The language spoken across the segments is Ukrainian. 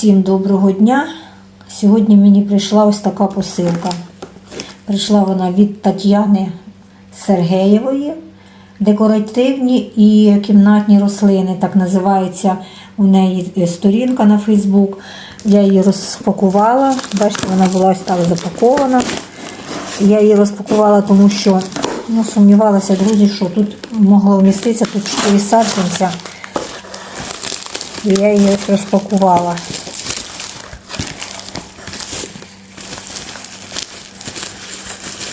Всім доброго дня. Сьогодні мені прийшла ось така посилка. Прийшла вона від Тетяни Сергеєвої. Декоративні і кімнатні рослини, так називається у неї е, сторінка на Фейсбук. Я її розпакувала. Бачите, вона була ось запакована. Я її розпакувала, тому що ну, сумнівалася, друзі, що тут могло вміститися тут 4 саджанця. І я її розпакувала.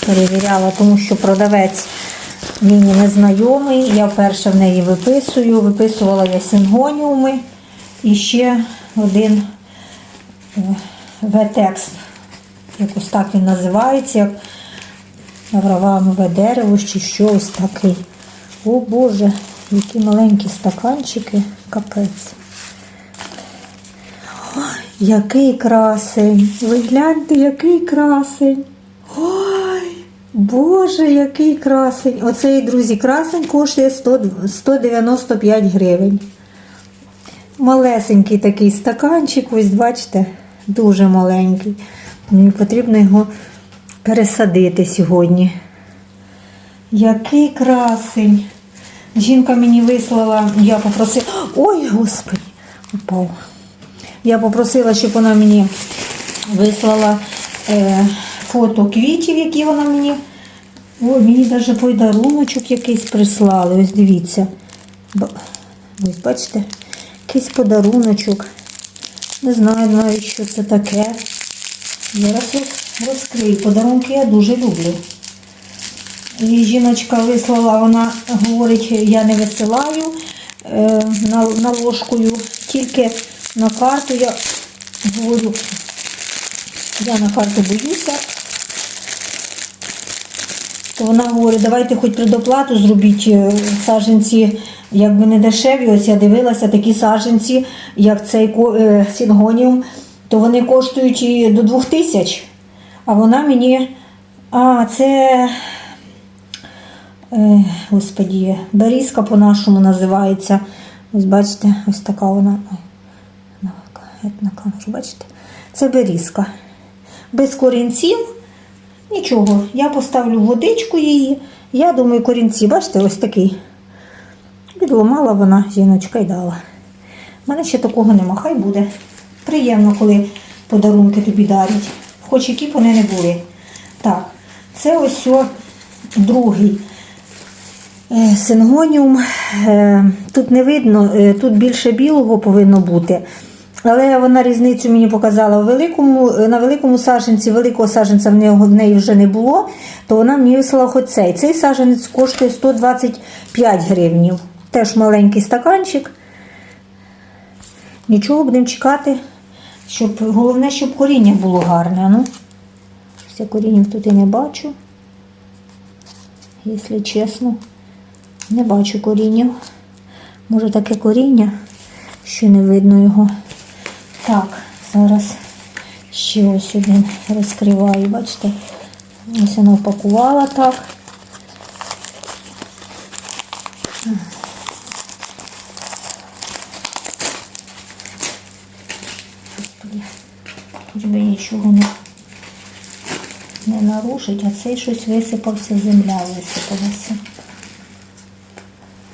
Перевіряла, тому що продавець мені незнайомий. Я вперше в неї виписую. Виписувала я сингоніуми і ще один е, ветекс. Якось так він називається. Як Авраамове дерево чи що ось такий. О Боже, які маленькі стаканчики. Капець. Який красень. Ви гляньте, який красень. Ой, Боже, який красень. Оцей, друзі, красень коштує 100 195 гривень. Малесенький такий стаканчик, ось бачите, дуже маленький. Мені потрібно його пересадити сьогодні. Який красень. Жінка мені вислала, я попросила. Ой, господи, упав. Я попросила, щоб вона мені вислала е, фото квітів, які вона мені. Ой, мені навіть подаруночок якийсь прислали. Ось дивіться. Ось бачите, якийсь подаруночок. Не знаю навіть, що це таке. Зараз розкрию. Подарунки я дуже люблю. І жіночка вислала, вона говорить, я не висилаю е, на, на ложкою, тільки на карту я говорю, я на карту боюся. То вона говорить, давайте хоч предоплату зробіть е, саджанці, якби не дешеві. Ось я дивилася такі саджанці, як цей е, сінгоніум, то вони коштують і до двох тисяч. А вона мені. А, це Е, Господі, берізка по-нашому називається. Ось бачите, ось така вона. На, на камеру, бачите? Це берізка. Без корінців. Нічого. Я поставлю водичку її. Я думаю, корінці, бачите, ось такий. Відломала вона жіночка і дала. У мене ще такого нема, хай буде. Приємно, коли подарунки тобі дарять. Хоч які б вони не були. Так, це ось о другий. Е, Сингоніум. Е, Тут не видно, е, тут більше білого повинно бути. Але вона різницю мені показала великому, е, на великому саджанці, великого саджанця в неї, вже не було, то вона мені вислала хоч цей. Цей саджанець коштує 125 гривнів. Теж маленький стаканчик. Нічого, будемо чекати, щоб головне, щоб коріння було гарне. Ну, я коріння тут і не бачу, якщо чесно. Не бачу коріння. Може таке коріння, що не видно його. Так, зараз ще ось один розкриваю, бачите? Ось вона упакувала так. Хоч би нічого не, не нарушить, а цей щось висипався, земля висипалася.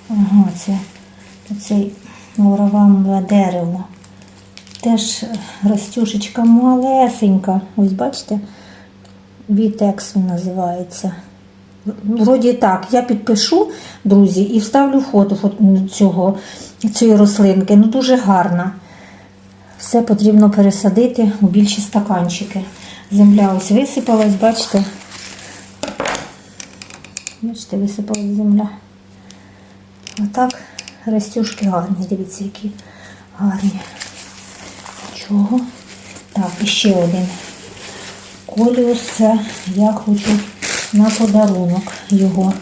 Ага, це оцей муравамове дерево. Теж ростюшечка малесенька. Ось бачите? Вітекс він називається. Вроді так, я підпишу, друзі, і вставлю фото цього, цієї рослинки. Ну, дуже гарна. Все потрібно пересадити у більші стаканчики. Земля ось висипалась, бачите? Бачите, висипалась земля. Отак растюшки гарні, дивіться, які гарні. Чого? Так, і ще один коліус. Це я хочу на подарунок його.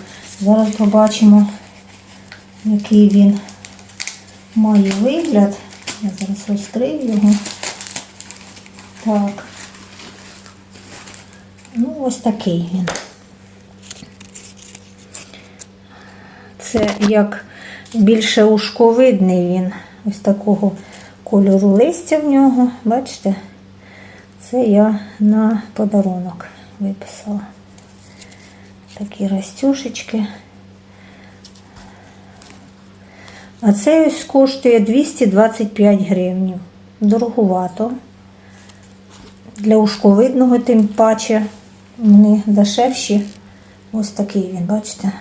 Зараз побачимо, який він має вигляд. Я зараз розкрию його. Так. Ну, ось такий він. Це як більше ушковидний він, ось такого кольору листя в нього. Бачите? Це я на подарунок виписала. Такі растюшечки. А це ось коштує 225 гривень. Дорогувато. Для ушковидного тим паче вони дешевші. Ось такий він, бачите?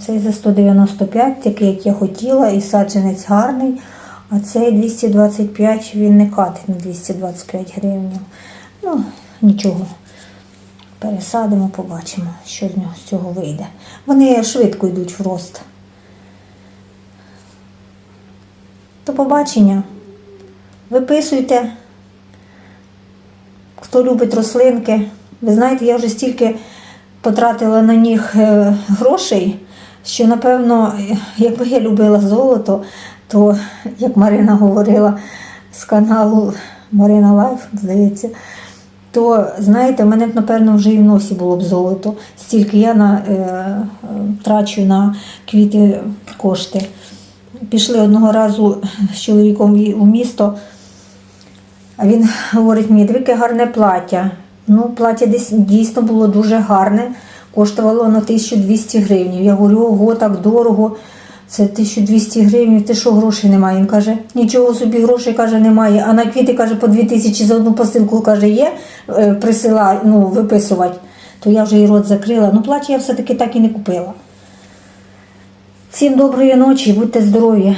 Цей за 195, такий, як я хотіла, і саджанець гарний. А цей 225, він не катить на 225 гривень. Ну, нічого. Пересадимо, побачимо, що з нього з цього вийде. Вони швидко йдуть в рост. До побачення. Виписуйте, хто любить рослинки. Ви знаєте, я вже стільки потратила на них е, грошей, що, напевно, якби я любила золото, то, як Марина говорила з каналу Марина Лайф, здається, то, знаєте, в мене б, напевно, вже і в носі було б золото. Стільки я на, е, трачу на квіти кошти. Пішли одного разу з чоловіком у місто, а він говорить мені, яке гарне плаття. Ну, плаття десь дійсно було дуже гарне, коштувало на 1200 гривень. Я говорю, ого, так дорого. Це 1200 гривень, ти що грошей немає? Він каже, нічого собі грошей каже, немає. А на квіти каже, по 2000 за одну посилку каже, є е, присила, ну, виписувати. То я вже і рот закрила. Ну, плаття я все-таки так і не купила. Всім доброї ночі, будьте здорові.